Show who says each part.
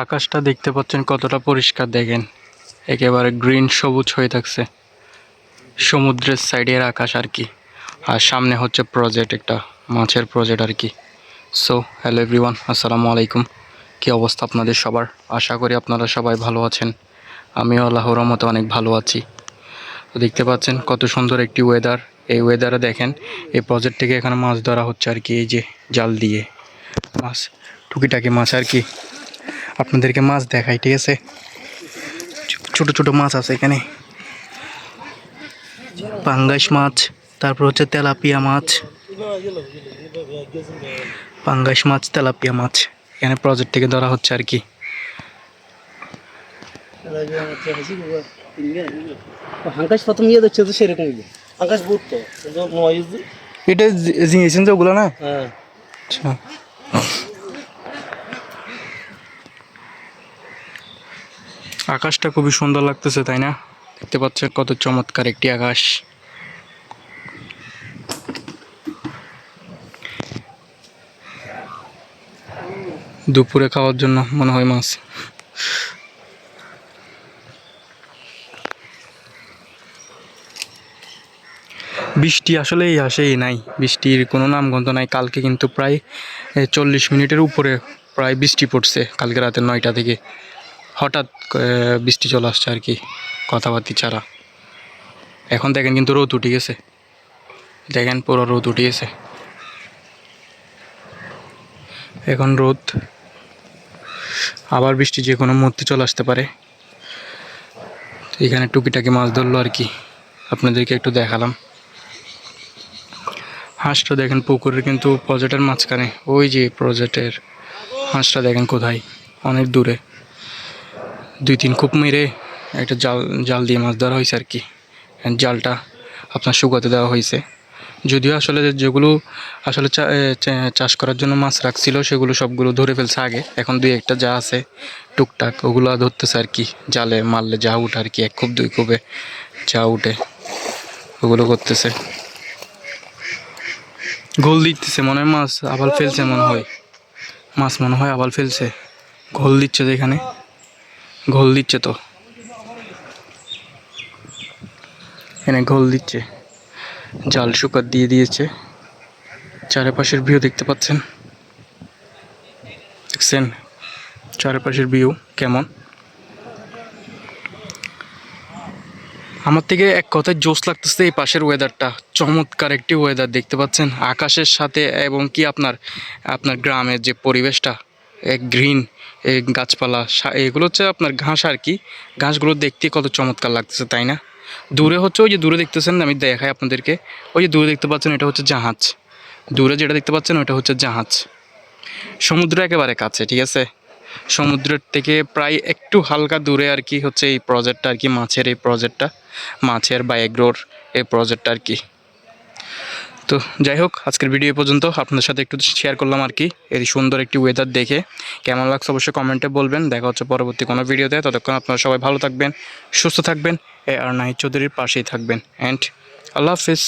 Speaker 1: আকাশটা দেখতে পাচ্ছেন কতটা পরিষ্কার, দেখেন। একেবারে গ্রিন সবুজ হয়ে থাকছে। সমুদ্রের সাইডের আকাশ আর কি। আর সামনে হচ্ছে প্রজেক্ট একটা, মাছের প্রজেক্ট আর কি। সো হ্যালো এভরিওয়ান আসসালামু আলাইকুম। কি অবস্থা আপনাদের সবার? আশা করি আপনারা সবাই ভালো আছেন। আমিও আল্লাহর রহমতে অনেক ভালো আছি। তো দেখতে পাচ্ছেন কত সুন্দর একটি ওয়েদার এই ওয়েদারে দেখেন, এই প্রজেক্ট থেকে এখানে মাছ ধরা হচ্ছে আর কি, এই যে জাল দিয়ে। মাছ, টুকিটাকি মাছ আর কি। আপনাদেরকে মাছ দেখাই ঠিক আছে? ছোট ছোট মাছ আছে এখানে। পাঙ্গাস মাছ তারপর হচ্ছে তেলাপিয়া মাছ। পাঙ্গাস মাছ তেলাপিয়া মাছ। এখানে প্রজেক্ট থেকে ধরা হচ্ছে আর কি।
Speaker 2: প্রথম ইয়ে তো সেরকম বুট
Speaker 1: এটা জিনিস ওগুলো না?
Speaker 2: হ্যাঁ।
Speaker 1: আচ্ছা। আকাশটা খুবই সুন্দর লাগতেছে, তাই না? দেখতে পাচ্ছেন কত চমৎকার একটি আকাশ। দুপুরে খাওয়ার জন্য মনে হয় মাছ। বৃষ্টি আসলেই আসেই নাই। বৃষ্টির কোনো নামগন্ধ নাই। কালকে কিন্তু প্রায় চল্লিশ মিনিটের উপরে প্রায় বৃষ্টি পড়ছে, কালকে রাতে নয়টা থেকে। হঠাৎ বৃষ্টি চলে আসছে আর কি, কথাবার্তি ছাড়া। এখন দেখেন কিন্তু রোদ উঠে গেছে। দেখেন পুরো রোদ উঠে গেছে। এখন রোদ, আবার বৃষ্টি যে কোনো মুহূর্তে চলে আসতে পারে। এখানে টুকিটাকি মাছ ধরলো আর কি, আপনাদেরকে একটু দেখালাম। হাঁসটা দেখেন পুকুরের কিন্তু প্রজেক্টের মাঝখানে, ওই যে প্রজেক্টের হাঁসটা দেখেন কোথায়, অনেক দূরে। দুই তিন কূপ মেরে একটা জাল জাল দিয়ে মাছ ধরা হয়েছে আর কি। জালটা আপনার শুকাতে দেওয়া হয়েছে। যদিও আসলে যেগুলো আসলে চাষ করার জন্য মাছ রাখছিল, সেগুলো সবগুলো ধরে ফেলছে আগে। এখন দুই একটা যা আছে, টুকটাক ওগুলো ধরতেছে আর কি, জালে মারলে যা উঠে আর কি, এক খুব, দুই খুবে যা উঠে, ওগুলো করতেছে। গোল দিচ্ছে মনে হয় মাছ আবার ফেলছে মনে হয়। মাছ মনে হয় আবার ফেলছে। ঘোল দিচ্ছে তো এখানে। ঘোল দিচ্ছে তো। এখানে ঘোল দিচ্ছে। জাল শুকার দিয়ে দিয়েছে। চারপাশের ভিউ দেখতে পাচ্ছেন? দেখছেন? চারপাশের ভিউ কেমন? আমার থেকে এক কথায় জোস লাগতেছে এই পাশের ওয়েদারটা চমৎকার একটি ওয়েদার দেখতে পাচ্ছেন। আকাশের সাথে এবং কি আপনার আপনার গ্রামের যে পরিবেশটা গ্রিন গাছপালা এগুলো হচ্ছে আপনার ঘাস আর কি। ঘাসগুলো দেখতে কত চমৎকার লাগতেছে, তাই না? দূরে হচ্ছে ওই যে দূরে দেখতেছেন, আমি দেখাই আপনাদেরকে। ওই যে দূরে দেখতে পাচ্ছেন, এটা হচ্ছে জাহাজ। দূরে যেটা দেখতে পাচ্ছেন, ওটা হচ্ছে জাহাজ। সমুদ্র একেবারে কাছে, ঠিক আছে? সমুদ্রের থেকে প্রায় একটু হালকা দূরে আর কি হচ্ছে এই প্রজেক্টটা আর কি, মাছের এই প্রজেক্টটা মাছের বা এগ্রোর এই প্রজেক্টটা আর কি। তো যাই হোক, আজকের ভিডিও পর্যন্ত। আপনাদের সাথে একটু শেয়ার করলাম আর কি। এই সুন্দর একটি ওয়েদার দেখে। কেমন লাগছে অবশ্যই কমেন্টে বলবেন। দেখা হচ্ছে পরবর্তী কোনো ভিডিওতে ততক্ষণ আপনারা সবাই ভালো থাকবেন, সুস্থ থাকবেন। এ আর নাহিদ চৌধুরীর পাশেই থাকবেন। অ্যান্ড আল্লাহ হাফিজ।